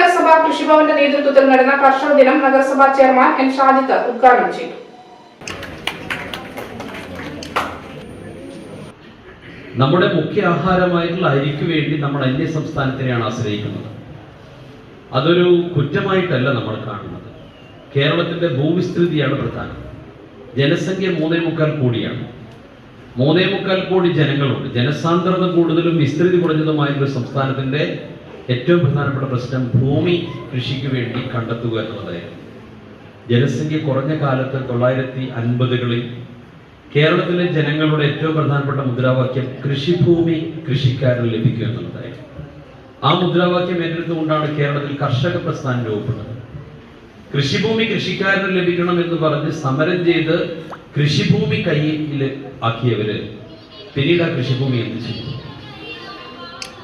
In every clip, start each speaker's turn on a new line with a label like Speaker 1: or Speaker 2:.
Speaker 1: നഗരസഭ കൃഷിഭവന്റെ നേതൃത്വത്തിൽ നടന്ന കർഷക ദിനം നഗരസഭാ ചെയർമാൻ എൻ ഷാജിത്ത് ഉദ്ഘാടനം ചെയ്തു.
Speaker 2: നമ്മുടെ മുഖ്യ ആഹാരമായിട്ടുള്ള അരിക്ക് വേണ്ടി നമ്മൾ അന്യ സംസ്ഥാനത്തിനെയാണ് ആശ്രയിക്കുന്നത്. അതൊരു കുറ്റമായിട്ടല്ല നമ്മൾ കാണുന്നത്. കേരളത്തിന്റെ ഭൂവിസ്തൃതിയാണ് പ്രധാനം. ജനസംഖ്യ മൂന്നേ മുക്കാൽ കോടിയാണ്. മൂന്നേ മുക്കാൽ കോടി ജനങ്ങളുണ്ട്. ജനസാന്ദ്രത കൂടുതലും വിസ്തൃതി കുറഞ്ഞതുമായ ഒരു സംസ്ഥാനത്തിന്റെ ഏറ്റവും പ്രധാനപ്പെട്ട പ്രശ്നം ഭൂമി കൃഷിക്ക് വേണ്ടി കണ്ടെത്തുക എന്നുള്ളതായിരുന്നു. ജനസംഖ്യ കുറഞ്ഞ കാലത്ത് തൊള്ളായിരത്തി അൻപതുകളിൽ കേരളത്തിലെ ജനങ്ങളുടെ ഏറ്റവും പ്രധാനപ്പെട്ട മുദ്രാവാക്യം കൃഷിഭൂമി കൃഷിക്കാരന് ലഭിക്കുക എന്നുള്ളതായിരുന്നു. ആ മുദ്രാവാക്യം ഏറ്റെടുത്തുകൊണ്ടാണ് കേരളത്തിൽ കർഷക പ്രസ്ഥാനം രൂപപ്പെട്ടത്. കൃഷിഭൂമി കൃഷിക്കാരന് ലഭിക്കണം എന്ന് പറഞ്ഞ് സമരം ചെയ്ത് കൃഷിഭൂമി കയ്യിൽ ആക്കിയവര് പിന്നീട് ആ കൃഷിഭൂമി എന്ത് ചെയ്തു?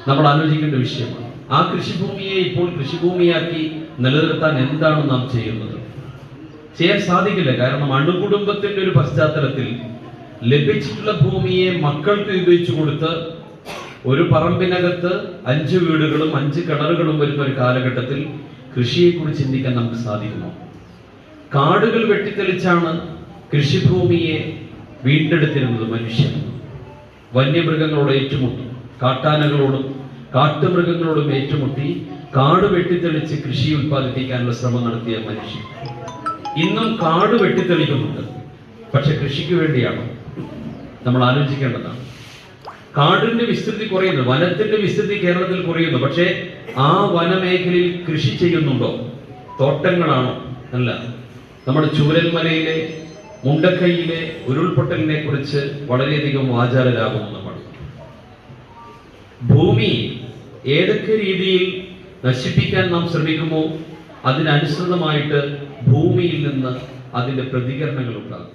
Speaker 2: നമ്മൾ ആലോചിക്കേണ്ട വിഷയമാണ്. ആ കൃഷിഭൂമിയെ ഇപ്പോൾ കൃഷിഭൂമിയാക്കി നിലനിർത്താൻ എന്താണ് നാം ചെയ്യുന്നത്? ചെയ്യാൻ സാധിക്കില്ല. കാരണം അണുകുടുംബത്തിന്റെ ഒരു പശ്ചാത്തലത്തിൽ ലഭിച്ചിട്ടുള്ള ഭൂമിയെ മക്കൾക്ക് ഉപയോഗിച്ചു കൊടുത്ത് ഒരു പറമ്പിനകത്ത് അഞ്ച് വീടുകളും അഞ്ച് കിണറുകളും വരുന്ന ഒരു കാലഘട്ടത്തിൽ കൃഷിയെക്കുറിച്ച് ചിന്തിക്കാൻ നമുക്ക് സാധിക്കുമോ? കാടുകൾ വെട്ടിത്തെളിച്ചാണ് കൃഷിഭൂമിയെ വീണ്ടെടുത്തിരുന്നത് മനുഷ്യൻ. വന്യമൃഗങ്ങളോട് ഏറ്റുമുട്ടും. കാട്ടാനകളോടും കാട്ടുമൃഗങ്ങളോടും ഏറ്റുമുട്ടി കാട് വെട്ടിത്തെളിച്ച് കൃഷി ഉൽപ്പാദിപ്പിക്കാനുള്ള ശ്രമം നടത്തിയ മനുഷ്യൻ. ഇന്നും കാട് വെട്ടിത്തെളിക്കുന്നുണ്ട്. പക്ഷെ കൃഷിക്ക് വേണ്ടിയാണ്. നമ്മൾ ആലോചിക്കേണ്ടതാണ്. കാടിന്റെ വിസ്തൃതി കുറയുന്നു. വനത്തിന്റെ വിസ്തൃതി കേരളത്തിൽ കുറയുന്നു. പക്ഷേ ആ വനമേഖലയിൽ കൃഷി ചെയ്യുന്നുണ്ടോ? തോട്ടങ്ങളാണോ? അല്ല. നമ്മുടെ ചൂരൽമലയിലെ മുണ്ടക്കൈയിലെ ഉരുൾപൊട്ടലിനെ കുറിച്ച് വളരെയധികം വാചാലരാകുന്നു ഭൂമി ഏതൊക്കെ രീതിയിൽ നശിപ്പിക്കാൻ നാം ശ്രമിക്കുമോ അതിനനുസൃതമായിട്ട് ഭൂമിയിൽ നിന്ന് അതിന്റെ പ്രതികരണങ്ങൾ ഉണ്ടാകും.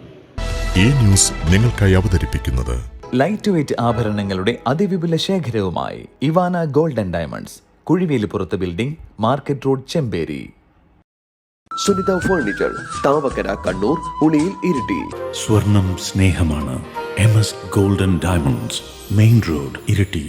Speaker 3: ഈ ന്യൂസ് നിങ്ങൾക്കായി അവതരിപ്പിക്കുന്നത്
Speaker 4: ലൈറ്റ് വെയ്റ്റ് ആഭരണങ്ങളുടെ അതിവിപുല ശേഖരവുമായി Ivana golden diamonds കുഴിവേലിപ്പുറത്ത് building market road Chemperi.
Speaker 5: Sunitha furniture Thavakkara Kannur Uliyil Iritty.
Speaker 6: സ്വർണം സ്നേഹമാണ് M S golden diamonds main road Iritty.